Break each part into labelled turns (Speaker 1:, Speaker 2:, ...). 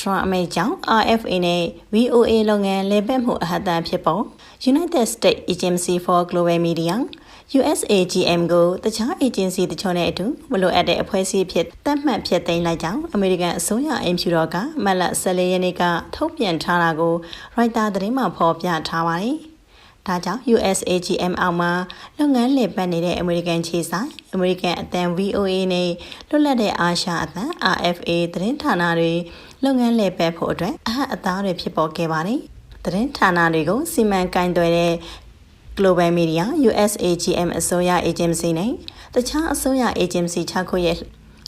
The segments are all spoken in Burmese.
Speaker 1: ထရန့်အမိတ်ကြောင့် RFA နဲ့ VOA လုပ်ငန်းလဲပတ်မှုအဟတဖြစ်ပေါ် United States Agency for Global Media USAGM ကိုတခြား agency တချို့နဲ့အတူမလိုအပ်တဲ့အဖွဲ့အစည်းဖြစ်တတ်မှတ်ဖြစ်သိမ်းလိုက်ကြောင်းအမေရိကန်အစိုးရအင်ဖြူတော်ကမတ်လ14ရက်နေ့ကထုတ်ပြန်ထားတာကို Reuters သတင်းမှဖော်ပြထားပါတယ်။ ဒါကြောင့် USAGM အောက်မှာလုပ်ငန်းလည်ပတ်နေတဲ့အမေရိကန်ခြေဆိုင်အမေရိကန်အသံ VOA နဲ့လွတ်လပ်တဲ့အာရှအသံ RFA သတင်းဌာနတွေလုပ်ငန်းလည်ပတ်ဖို့အတွက်အဟတ်အသားတွေဖြစ်ပေါ်ခဲ့ပါတယ်။သတင်းဌာနတွေကိုစီမံကင်တွယ်တဲ့ Global Media USAGM အစိုးရ agency နဲ့တခြားအစိုးရ agency 6ခုရဲ့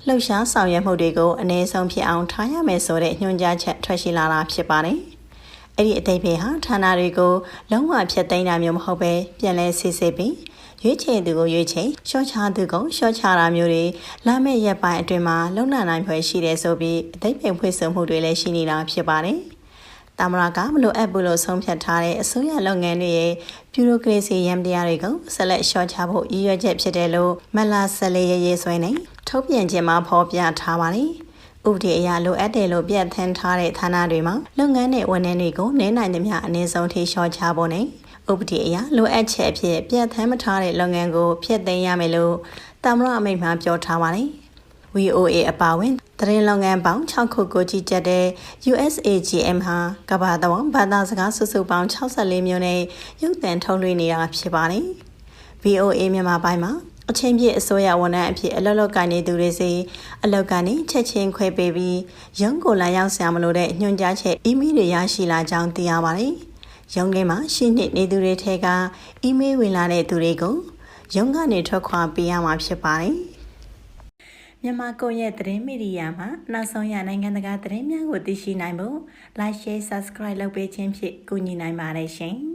Speaker 1: လှုပ်ရှားဆောင်ရွက်မှုတွေကိုအနည်းဆုံးဖြစ်အောင်ထားရမယ်ဆိုတဲ့ညွှန်ကြားချက်ထွက်ရှိလာတာဖြစ်ပါတယ်။ အဲ့ဒီအတိတ်ဖေဟာဌာနတွေကိုလုံးဝဖျက်သိမ်းတာမျိုးမဟုတ်ပဲပြန်လဲစစ်စစ်ပြီးရွေးချယ်သူကိုရွေးချယ်ရှော့ချသူကိုရှော့ချတာမျိုးတွေလာမယ့်ရက်ပိုင်းအတွင်းမှာလုံနိုင်နိုင်ဖွယ်ရှိတယ်ဆိုပြီးအတိတ်ဖေဖွင့်ဆိုမှုတွေလည်းရှိနေတာဖြစ်ပါတယ်။တာမရာကမလိုအပ်ဘူးလို့ဆုံးဖြတ်ထားတဲ့အစိုးရလုပ်ငန်းတွေရဲ့ဗျူရိုကရေစီရမ်တရားတွေကိုဆက်လက်လျှော့ချဖို့ရည်ရွယ်ချက်ဖြစ်တယ်လို့မလာဆလေရရေးဆွဲနေထုတ်ပြန်ခြင်းမှာဖော်ပြထားပါတယ်။ ဥပဒေအရလိုအပ်တယ်လို့ပြတ်ထန်းထားတဲ့ဌာနတွေမှာလုပ်ငန်းနဲ့ဝန်ထမ်းတွေကိုနည်းနိုင်သမျှအနည်းဆုံးထိလျှော့ချဖို့နဲ့ဥပဒေအရလိုအပ်ချက်အဖြစ်ပြတ်ထန်းမထားတဲ့လုပ်ငန်းကိုဖျက်သိမ်းရမယ်လို့တာမရအမိန့်မှာပြောထားပါတယ်။ VOA အပါဝင်သတင်းလုပ်ငန်းပေါင်း6ခုကိုကြီးကြပ်တဲ့ USAGM ဟာကမ္ဘာတော်ဘာသာစကားစုစုပေါင်း64မျိုးနဲ့ရုပ်သံထုတ်လွှင့်နေတာဖြစ်ပါတယ်။ VOA မြန်မာပိုင်းမှာ အချင်းပြည့်အစိုးရဝန်ထမ်းအဖြစ်အလုပ်လုပ်ကိုင်နေသူတွေစီအလုပ်ကနေချက်ချင်းခွဲပေးပြီးရုံးကိုလာရောက်ဆရာမလို့တဲ့ညွှန်ကြားချက်အီးမေးလ်တွေရရှိလာကြောင်းသိရပါတယ်။ရုံးထဲမှာရှိနေနေသူတွေထဲကအီးမေးလ်ဝင်လာတဲ့သူတွေကိုရုံးကနေထွက်ခွာပေးရမှာဖြစ်ပါတယ်။မြန်မာကွန်ရက်သတင်းမီဒီယာမှာနောက်ဆုံးရနိုင်ငံတကာသတင်းများကိုသိရှိနိုင်ဖို့ Like Share Subscribe လုပ်ပေးခြင်းဖြင့်ကူညီနိုင်ပါတယ်ရှင်။